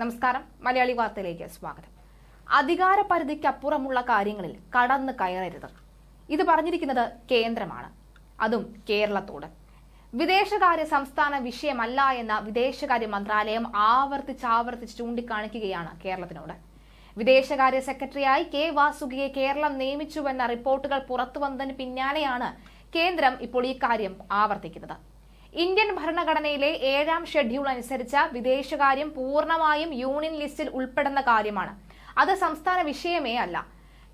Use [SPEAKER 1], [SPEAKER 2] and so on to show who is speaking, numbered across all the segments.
[SPEAKER 1] നമസ്കാരം. മലയാളി വാർത്തയിലേക്ക് സ്വാഗതം. അധികാര പരിധിക്കപ്പുറമുള്ള കാര്യങ്ങളിൽ കടന്നു കയറരുത്. ഇത് പറഞ്ഞിരിക്കുന്നത് കേന്ദ്രമാണ്. അതും കേരളത്തോട്. വിദേശകാര്യ സംസ്ഥാന വിഷയമല്ല എന്ന വിദേശകാര്യ മന്ത്രാലയം ആവർത്തിച്ചാവർത്തിച്ച് ചൂണ്ടിക്കാണിക്കുകയാണ് കേരളത്തിനോട്. വിദേശകാര്യ സെക്രട്ടറിയായി കെ വാസുകിയെ കേരളം നിയമിച്ചുവെന്ന റിപ്പോർട്ടുകൾ പുറത്തുവന്നതിന് പിന്നാലെയാണ് കേന്ദ്രം ഇപ്പോൾ ഈ കാര്യം ആവർത്തിക്കുന്നത്. ഇന്ത്യൻ ഭരണഘടനയിലെ ഏഴാം ഷെഡ്യൂൾ അനുസരിച്ച വിദേശകാര്യം പൂർണമായും യൂണിയൻ ലിസ്റ്റിൽ ഉൾപ്പെടുന്ന കാര്യമാണ്. അത് സംസ്ഥാന വിഷയമേ അല്ല.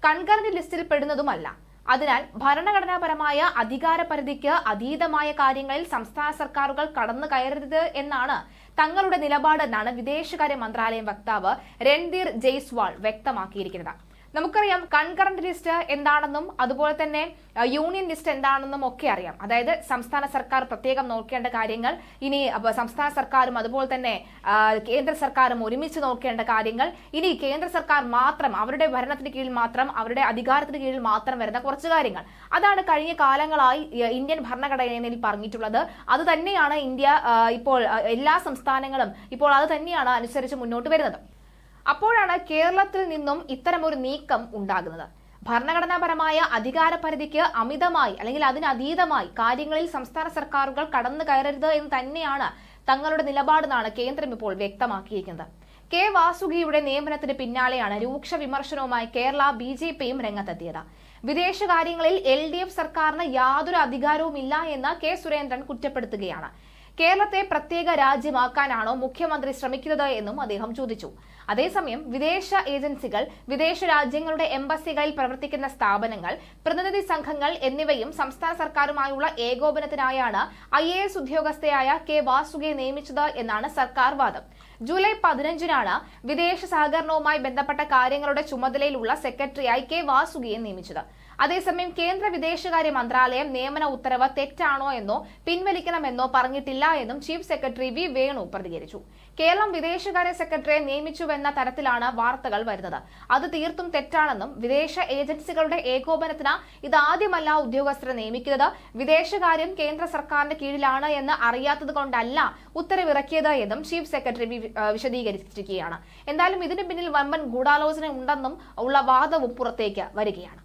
[SPEAKER 1] കൺകറന്റ് ലിസ്റ്റിൽ പെടുന്നതുമല്ല. അതിനാൽ ഭരണഘടനാപരമായ അധികാര പരിധിക്ക് അതീതമായ കാര്യങ്ങളിൽ സംസ്ഥാന സർക്കാരുകൾ കടന്നു കയറരുത് എന്നാണ് തങ്ങളുടെ നിലപാടെന്നാണ് വിദേശകാര്യ മന്ത്രാലയം വക്താവ് രൺധീർ ജയ്സ്വാൾ വ്യക്തമാക്കിയിരിക്കുന്നത്. നമുക്കറിയാം കൺകറന്റ് ലിസ്റ്റ് എന്താണെന്നും അതുപോലെ തന്നെ യൂണിയൻ ലിസ്റ്റ് എന്താണെന്നും ഒക്കെ അറിയാം. അതായത് സംസ്ഥാന സർക്കാർ പ്രത്യേകം നോക്കേണ്ട കാര്യങ്ങൾ ഇനി സംസ്ഥാന സർക്കാരും അതുപോലെ തന്നെ കേന്ദ്ര സർക്കാരും ഒരുമിച്ച് നോക്കേണ്ട കാര്യങ്ങൾ ഇനി കേന്ദ്ര സർക്കാർ മാത്രം അവരുടെ ഭരണത്തിന് കീഴിൽ മാത്രം അവരുടെ അധികാരത്തിന് കീഴിൽ മാത്രം വരുന്ന കുറച്ച് കാര്യങ്ങൾ. അതാണ് കഴിഞ്ഞ കാലങ്ങളായി ഇന്ത്യൻ ഭരണഘടനയിൽ പറഞ്ഞിട്ടുള്ളത്. അത് തന്നെയാണ് ഇന്ത്യ ഇപ്പോൾ എല്ലാ സംസ്ഥാനങ്ങളും ഇപ്പോൾ അത് തന്നെയാണ് അനുസരിച്ച് മുന്നോട്ട് വരുന്നത്. അപ്പോഴാണ് കേരളത്തിൽ നിന്നും ഇത്തരമൊരു നീക്കം ഉണ്ടാകുന്നത്. ഭരണഘടനാപരമായ അധികാര പരിധിക്ക് അമിതമായി അല്ലെങ്കിൽ അതിനതീതമായി കാര്യങ്ങളിൽ സംസ്ഥാന സർക്കാരുകൾ കടന്നു കയറരുത് എന്ന് തന്നെയാണ് തങ്ങളുടെ നിലപാടെന്നാണ് കേന്ദ്രം ഇപ്പോൾ വ്യക്തമാക്കിയിരിക്കുന്നത്. കെ വാസുകിയുടെ നിയമനത്തിന് പിന്നാലെയാണ് രൂക്ഷ വിമർശനവുമായി കേരള ബി ജെ പിയും രംഗത്തെത്തിയത്. വിദേശകാര്യങ്ങളിൽ എൽ ഡി എഫ് സർക്കാരിന് യാതൊരു അധികാരവുമില്ല എന്ന് കെ സുരേന്ദ്രൻ കുറ്റപ്പെടുത്തുകയാണ്. കേരളത്തെ പ്രത്യേക രാജ്യമാക്കാനാണോ മുഖ്യമന്ത്രി ശ്രമിക്കുന്നത് എന്നും അദ്ദേഹം ചോദിച്ചു. അതേസമയം വിദേശ ഏജൻസികൾ വിദേശ രാജ്യങ്ങളുടെ എംബസികളിൽ പ്രവർത്തിക്കുന്ന സ്ഥാപനങ്ങൾ പ്രതിനിധി സംഘങ്ങൾ എന്നിവയും സംസ്ഥാന സർക്കാരുമായുള്ള ഏകോപനത്തിനായാണ് ഐ എ എസ് ഉദ്യോഗസ്ഥയായ കെ വാസുകയെ നിയമിച്ചത് എന്നാണ് സർക്കാർ വാദം. ജൂലൈ പതിനഞ്ചിനാണ് വിദേശ സഹകരണവുമായി ബന്ധപ്പെട്ട കാര്യങ്ങളുടെ ചുമതലയിലുള്ള സെക്രട്ടറിയായി കെ വാസുകയെ നിയമിച്ചത്. അതേസമയം കേന്ദ്ര വിദേശകാര്യ മന്ത്രാലയം നിയമന ഉത്തരവ് തെറ്റാണോ എന്നോ പിൻവലിക്കണമെന്നോ പറഞ്ഞിട്ടില്ല എന്നും ചീഫ് സെക്രട്ടറി വി വേണു പ്രതികരിച്ചു. കേരളം വിദേശകാര്യ സെക്രട്ടറിയെ നിയമിച്ചുവെന്ന എന്ന തരത്തിലാണ് വാർത്തകൾ വരുന്നത്. അത് തീർത്തും തെറ്റാണെന്നും വിദേശ ഏജൻസികളുടെ ഏകോപനത്തിന് ഇതാദ്യമല്ല ഉദ്യോഗസ്ഥരെ നിയമിക്കുന്നത്. വിദേശകാര്യം കേന്ദ്ര സർക്കാരിന്റെ കീഴിലാണ് എന്ന് അറിയാത്തത് കൊണ്ടല്ല ഉത്തരവിറക്കിയത് എന്നും ചീഫ് സെക്രട്ടറി വിശദീകരിച്ചിരിക്കുകയാണ്. എന്തായാലും ഇതിന് പിന്നിൽ വമ്പൻ ഗൂഢാലോചന ഉണ്ടെന്നും ഉള്ള വാദവും പുറത്തേക്ക് വരികയാണ്.